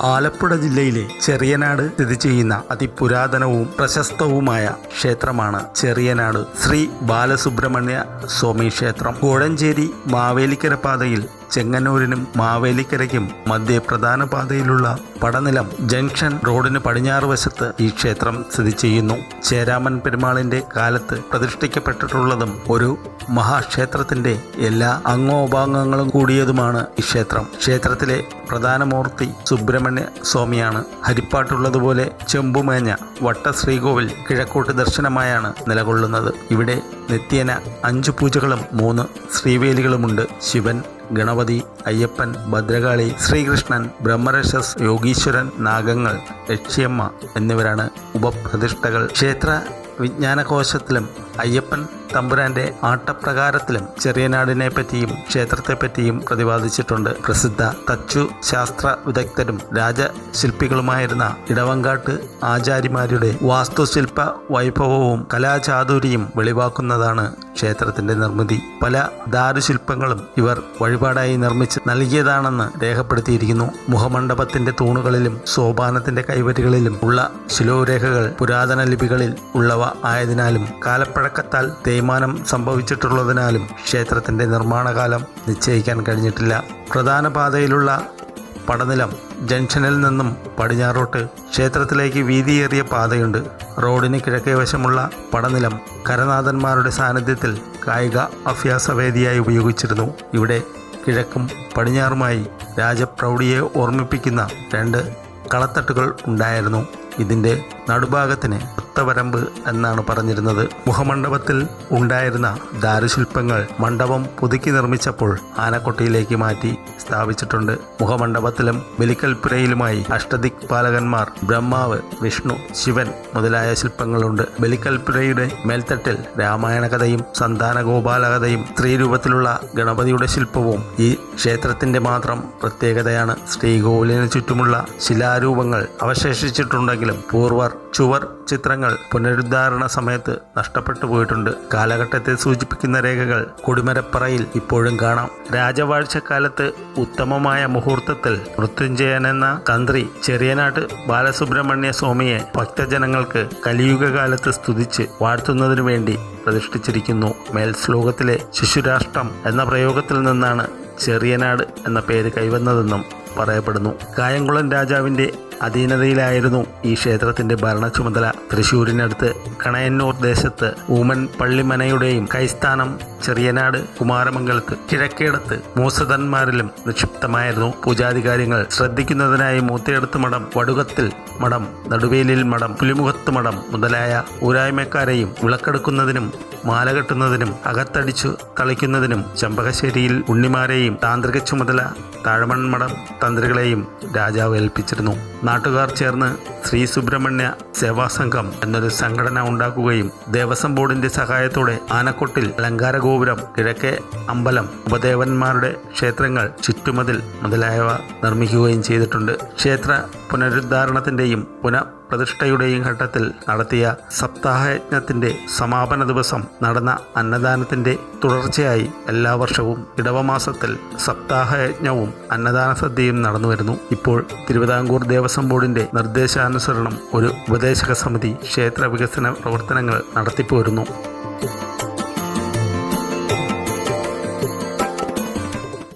ആലപ്പുഴ ജില്ലയിലെ ചെറിയനാട് സ്ഥിതി ചെയ്യുന്ന അതിപുരാതനവും പ്രശസ്തവുമായ ക്ഷേത്രമാണ് ചെറിയനാട് ശ്രീ ബാലസുബ്രഹ്മണ്യ സ്വാമി ക്ഷേത്രം. കോഴഞ്ചേരി മാവേലിക്കര പാതയിൽ ചെങ്ങന്നൂരിനും മാവേലിക്കരയ്ക്കും മധ്യ പ്രധാന പാതയിലുള്ള പടനിലം ജംഗ്ഷൻ റോഡിന് പടിഞ്ഞാറ് വശത്ത് ഈ ക്ഷേത്രം സ്ഥിതി ചെയ്യുന്നു. ചേരാമൻ പെരുമാളിന്റെ കാലത്ത് പ്രതിഷ്ഠിക്കപ്പെട്ടിട്ടുള്ളതും ഒരു മഹാക്ഷേത്രത്തിന്റെ എല്ലാ അംഗോപാംഗങ്ങളും കൂടിയതുമാണ് ഈ ക്ഷേത്രം. ക്ഷേത്രത്തിലെ പ്രധാന മൂർത്തി സുബ്രഹ്മണ്യ സ്വാമിയാണ്. ഹരിപ്പാട്ടുള്ളതുപോലെ ചെമ്പുമേഞ്ഞ വട്ട ശ്രീകോവിൽ കിഴക്കോട്ട് ദർശനമായാണ് നിലകൊള്ളുന്നത്. ഇവിടെ നിത്യേന അഞ്ച് പൂജകളും മൂന്ന് ശ്രീവേലികളുമുണ്ട്. ശിവൻ ഗണപതി അയ്യപ്പൻ ഭദ്രകാളി ശ്രീകൃഷ്ണൻ ബ്രഹ്മരക്ഷസ് യോഗീശ്വരൻ നാഗങ്ങൾ ലക്ഷ്യമ്മ എന്നിവരാണ് ഉപപ്രതിഷ്ഠകൾ. ക്ഷേത്ര വിജ്ഞാനകോശത്തിലും അയ്യപ്പൻ തമ്പുരാന്റെ ആട്ടപ്രകാരത്തിലും ചെറിയനാടിനെ പറ്റിയും ക്ഷേത്രത്തെ പറ്റിയും പ്രതിപാദിച്ചിട്ടുണ്ട്. പ്രസിദ്ധ തച്ചു ശാസ്ത്ര വിദഗ്ധരും രാജശില്പികളുമായിരുന്ന ഇടവങ്കാട്ട് ആചാര്യമാരുടെ വാസ്തുശില്പ വൈഭവവും കലാചാതുരിയും വെളിവാക്കുന്നതാണ് ക്ഷേത്രത്തിന്റെ നിർമ്മിതി. പല ദാരുശില്പങ്ങളും ഇവർ വഴിപാടായി നിർമ്മിച്ച് നൽകിയതാണെന്ന് രേഖപ്പെടുത്തിയിരിക്കുന്നു. മുഖമണ്ഡപത്തിന്റെ തൂണുകളിലും സോപാനത്തിന്റെ കൈവരികളിലും ഉള്ള ശിലോരേഖകൾ പുരാതന ലിപികളിൽ ഉള്ളവ ആയതിനാലും കാലപ്പഴക്കത്താൽ തേയ്മാനം സംഭവിച്ചിട്ടുള്ളതിനാലും ക്ഷേത്രത്തിന്റെ നിർമ്മാണകാലം നിശ്ചയിക്കാൻ കഴിഞ്ഞിട്ടില്ല. പ്രധാന പാതയിലുള്ള പടനിലം ജംഗ്ഷനിൽ നിന്നും പടിഞ്ഞാറോട്ട് ക്ഷേത്രത്തിലേക്ക് വീതിയേറിയ പാതയുണ്ട്. റോഡിന് കിഴക്കേ വശമുള്ള പടനിലം കരനാഥന്മാരുടെ സാന്നിധ്യത്തിൽ കായിക അഭ്യാസവേദിയായി ഉപയോഗിച്ചിരുന്നു. ഇവിടെ കിഴക്കും പടിഞ്ഞാറുമായി രാജപ്രൗഢിയെ ഓർമ്മിപ്പിക്കുന്ന രണ്ട് കളത്തട്ടുകൾ ഉണ്ടായിരുന്നു. ഇതിന്റെ നടുഭാഗത്തിന് ഒത്തവരമ്പ് എന്നാണ് പറഞ്ഞിരുന്നത്. മുഖമണ്ഡപത്തിൽ ഉണ്ടായിരുന്ന ദാരുശില്പങ്ങൾ മണ്ഡപം പുതുക്കി നിർമ്മിച്ചപ്പോൾ ആനക്കൊട്ടിയിലേക്ക് മാറ്റി സ്ഥാപിച്ചിട്ടുണ്ട്. മുഖമണ്ഡപത്തിലും ബലിക്കൽപ്പുരയിലുമായി അഷ്ടദിക് പാലകന്മാർ ബ്രഹ്മാവ് വിഷ്ണു ശിവൻ മുതലായ ശില്പങ്ങളുണ്ട്. ബലിക്കൽപ്പുരയുടെ മേൽത്തട്ടിൽ രാമായണ കഥയും സന്താന ഗോപാലകഥയും സ്ത്രീരൂപത്തിലുള്ള ഗണപതിയുടെ ശില്പവും ഈ ക്ഷേത്രത്തിന്റെ മാത്രം പ്രത്യേകതയാണ്. ശ്രീകോവിലിന് ചുറ്റുമുള്ള ശിലാരൂപങ്ങൾ അവശേഷിച്ചിട്ടുണ്ടെങ്കിലും പൂർവർ ചുവർ ചിത്രങ്ങൾ പുനരുദ്ധാരണ സമയത്ത് നഷ്ടപ്പെട്ടു പോയിട്ടുണ്ട്. കാലഘട്ടത്തെ സൂചിപ്പിക്കുന്ന രേഖകൾ കൊടിമരപ്പറയിൽ ഇപ്പോഴും കാണാം. രാജവാഴ്ചക്കാലത്ത് ഉത്തമമായ മുഹൂർത്തത്തിൽ മൃത്യുഞ്ജയൻ എന്ന തന്ത്രി ചെറിയനാട്ട് ബാലസുബ്രഹ്മണ്യ സ്വാമിയെ ഭക്തജനങ്ങൾക്ക് കലിയുഗകാലത്ത് സ്തുതിച്ച് വാഴ്ത്തുന്നതിനു വേണ്ടി പ്രതിഷ്ഠിച്ചിരിക്കുന്നു. മേൽ ശ്ലോകത്തിലെ ശിശുരാഷ്ട്രം എന്ന പ്രയോഗത്തിൽ നിന്നാണ് ചെറിയനാട് എന്ന പേര് കൈവന്നതെന്നും പറയപ്പെടുന്നു. കായംകുളം രാജാവിന്റെ അധീനതയിലായിരുന്നു ഈ ക്ഷേത്രത്തിന്റെ ഭരണ ചുമതല തൃശൂരിനടുത്ത് കണയന്നൂർ ദേശത്ത് ഊമൻ പള്ളിമനയുടെയും കൈസ്ഥാനം ചെറിയനാട് കുമാരമംഗലത്ത് കിഴക്കേടത്ത് മൂസതന്മാരിലും നിക്ഷിപ്തമായിരുന്നു. പൂജാധികാരികൾ ശ്രദ്ധിക്കുന്നതിനായി മൂത്തയെടുത്ത് മഠം വടുകത്തിൽ മഠം നടുവേലിൽ മഠം പുലിമുഖത്ത് മഠം മുതലായ ഊരായ്മക്കാരെയും വിളക്കെടുക്കുന്നതിനും മാല കെട്ടുന്നതിനും അകത്തടിച്ചു തളിക്കുന്നതിനും ചെമ്പകശ്ശേരിയിൽ ഉണ്ണിമാരെയും താന്ത്രിക ചുമതല താഴമൺമഠം തന്ത്രികളെയും രാജാവ് ഏൽപ്പിച്ചിരുന്നു. നാട്ടുകാർ ചേർന്ന് ശ്രീ സുബ്രഹ്മണ്യ സേവാസംഘം എന്നൊരു സംഘടന ഉണ്ടാക്കുകയും ദേവസ്വം ബോർഡിന്റെ സഹായത്തോടെ ആനക്കൊട്ടിൽ അലങ്കാര ഗോപുരം കിഴക്കേ അമ്പലം ഉപദേവന്മാരുടെ ക്ഷേത്രങ്ങൾ ചുറ്റുമതിൽ മുതലായവ നിർമ്മിക്കുകയും ചെയ്തിട്ടുണ്ട്. ക്ഷേത്ര പുനരുദ്ധാരണത്തിന്റെയും പുനഃപ്രതിഷ്ഠയുടെയും ഘട്ടത്തിൽ നടത്തിയ സപ്താഹയജ്ഞത്തിന്റെ സമാപന ദിവസം നടന്ന അന്നദാനത്തിന്റെ തുടർച്ചയായി എല്ലാ വർഷവും ഇടവമാസത്തിൽ സപ്താഹയജ്ഞവും അന്നദാന സദ്യയും നടന്നുവരുന്നു. ഇപ്പോൾ തിരുവിതാംകൂർ ദേവസ്വം ബോർഡിന്റെ നിർദ്ദേശാനുസരണം ഒരു ഉപദേശക സമിതി ക്ഷേത്ര വികസന പ്രവർത്തനങ്ങൾ നടത്തിപ്പോരുന്നു.